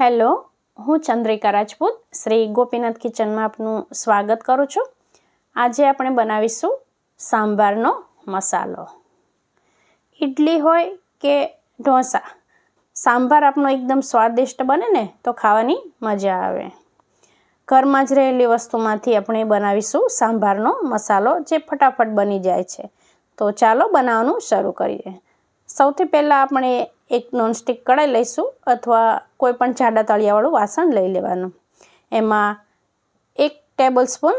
Hello, હું ચંદ્રિકા રાજપૂત, શ્રી ગોપીનાથ કિચનમાં આપનું સ્વાગત કરું છું. આજે આપણે બનાવીશું સાંભારનો મસાલો. ઇડલી હોય કે ઢોસા, સાંભાર આપનો એકદમ સ્વાદિષ્ટ બને ને તો ખાવાની મજા આવે. ઘરમાં જ રહેલી વસ્તુમાંથી આપણે બનાવીશું સાંભારનો મસાલો જે ફટાફટ બની જાય છે. તો ચાલો બનાવવાનું શરૂ કરીએ. સૌથી પહેલાં આપણે એક નોનસ્ટિક કઢાઈ લઈશું અથવા કોઈપણ જાડા તળિયાવાળું વાસણ લઈ લેવાનું. એમાં એક ટેબલ સ્પૂન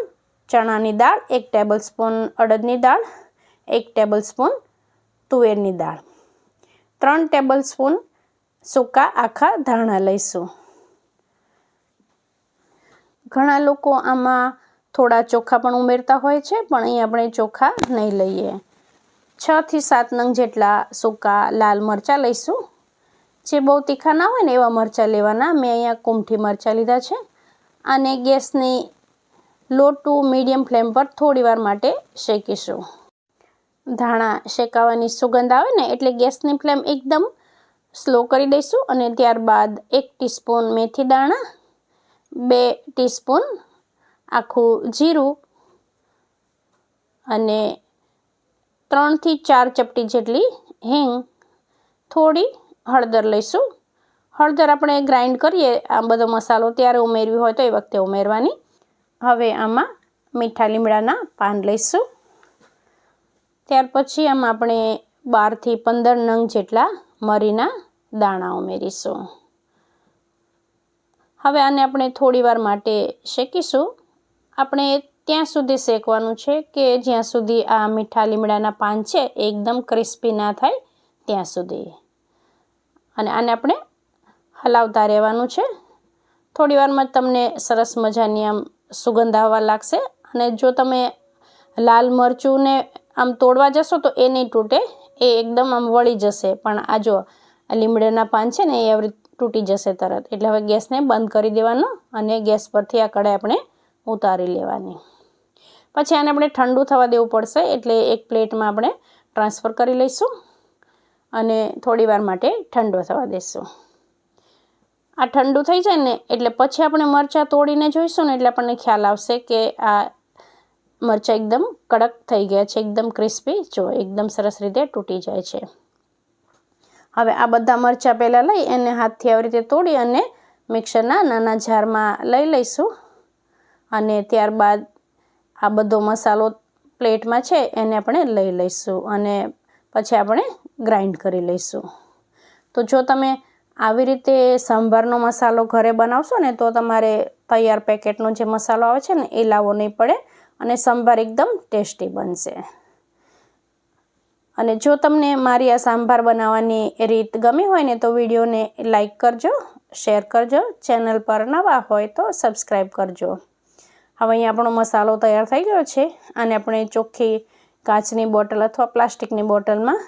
ચણાની દાળ, એક ટેબલ સ્પૂન અડદની દાળ, એક ટેબલ સ્પૂન તુવેરની દાળ. ત્રણ ટેબલ સ્પૂન સૂકા આખા ધાણા લઈશું. ઘણા લોકો આમાં થોડા ચોખા પણ ઉમેરતા હોય છે, પણ અહીં આપણે ચોખા નહીં લઈએ. છથી સાત નંગ જેટલા સૂકા લાલ મરચાં લઈશું. જે બહુ તીખા ના હોય ને એવા મરચાં લેવાના. મેં અહીંયા કુમઠી મરચાં લીધા છે. અને ગેસની લો ટુ મીડિયમ ફ્લેમ પર થોડી વાર માટે શેકીશું. ધાણા શેકાવાની સુગંધ આવે ને એટલે ગેસની ફ્લેમ એકદમ સ્લો કરી દઈશું અને ત્યારબાદ એક ટીસ્પૂન મેથી દાણા, બે ટીસ્પૂન આખું જીરું અને ત્રણથી ચાર ચપટી જેટલી હિંગ થોડી હળદર લઈશું. હળદર આપણે ગ્રાઇન્ડ કરીએ, આ બધો મસાલો ત્યારે ઉમેરવી હોય તો એ વખતે ઉમેરવાની. હવે આમાં મીઠા લીમડાના પાન લઈશું. ત્યાર પછી આમાં આપણે બારથી પંદર નંગ જેટલા મરીના દાણા ઉમેરીશું. હવે આને આપણે થોડી વાર માટે શેકીશું. આપણે ત્યાં સુધી શેકવાનું છે કે જ્યાં સુધી આ મીઠા લીમડાના પાન છે એકદમ ક્રિસ્પી ના થાય ત્યાં સુધી. અને આને આપણે હલાવતા રહેવાનું છે. થોડી વારમાં તમને સરસ મજાની આમ સુગંધ આવવા લાગશે. અને જો તમે લાલ મરચુંને આમ તોડવા જશો તો એ નહીં તૂટે, એ એકદમ આમ વળી જશે. પણ આ જો લીમડાના પાન છે ને, એ આવી તૂટી જશે તરત. એટલે હવે ગેસને બંધ કરી દેવાનો અને ગેસ પરથી આ કઢાઈ આપણે ઉતારી લેવાની. પછી આને આપણે ઠંડુ થવા દેવું પડશે એટલે એક પ્લેટમાં આપણે ટ્રાન્સફર કરી લઈશું અને થોડીવાર માટે ઠંડો થવા દઈશું આ ઠંડુ થઈ જાય ને એટલે પછી આપણે મરચાં તોડીને જોઈશું ને એટલે આપણને ખ્યાલ આવશે કે આ મરચાં એકદમ કડક થઈ ગયા છે, એકદમ ક્રિસ્પી. જો, એકદમ સરસ રીતે તૂટી જાય છે. હવે આ બધા મરચાં પહેલાં લઈ એને હાથથી આવી રીતે તોડી અને મિક્સરના નાના જારમાં લઈ લઈશું. અને ત્યારબાદ આ બધો મસાલો પ્લેટમાં છે એને આપણે લઈ લઈશું અને પછી આપણે ગ્રાઇન્ડ કરી લઈશું. તો જો તમે આવી રીતે સંભારનો મસાલો ઘરે બનાવશો ને તો તમારે તૈયાર પેકેટનો જે મસાલો આવે છે ને એ લાવવો નહીં પડે અને સંભાર એકદમ ટેસ્ટી બનશે. અને જો તમને મારી આ સાંભાર બનાવવાની રીત ગમી હોય ને તો વિડીયોને લાઈક કરજો, શેર કરજો, ચેનલ પર નવા હોય તો સબસ્ક્રાઈબ કરજો. હવે અહીં આપણો મસાલો તૈયાર થઈ ગયો છે અને આપણે ચોખ્ખી કાચની બોટલ અથવા પ્લાસ્ટિકની બોટલમાં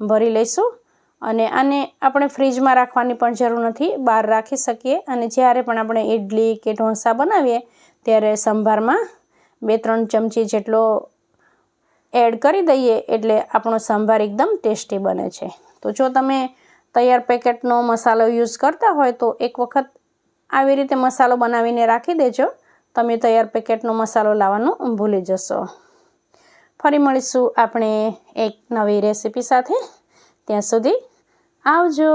ભરી લઈશું અને આને આપણે ફ્રીજમાં રાખવાની પણ જરૂર નથી, બહાર રાખી શકીએ અને જ્યારે પણ આપણે ઇડલી કે ઢોંસા બનાવીએ ત્યારે સંભારમાં બે ત્રણ ચમચી જેટલો એડ કરી દઈએ એટલે આપણો સંભાર એકદમ ટેસ્ટી બને છે. તો જો તમે તૈયાર પેકેટનો મસાલો યુઝ કરતા હોય તો એક વખત આવી રીતે મસાલો બનાવીને રાખી દેજો તમે તૈયાર પેકેટનો મસાલો લાવવાનું ભૂલી જશો. ફરી મળીશું આપણે એક નવી રેસીપી સાથે. ત્યાં સુધી આવજો.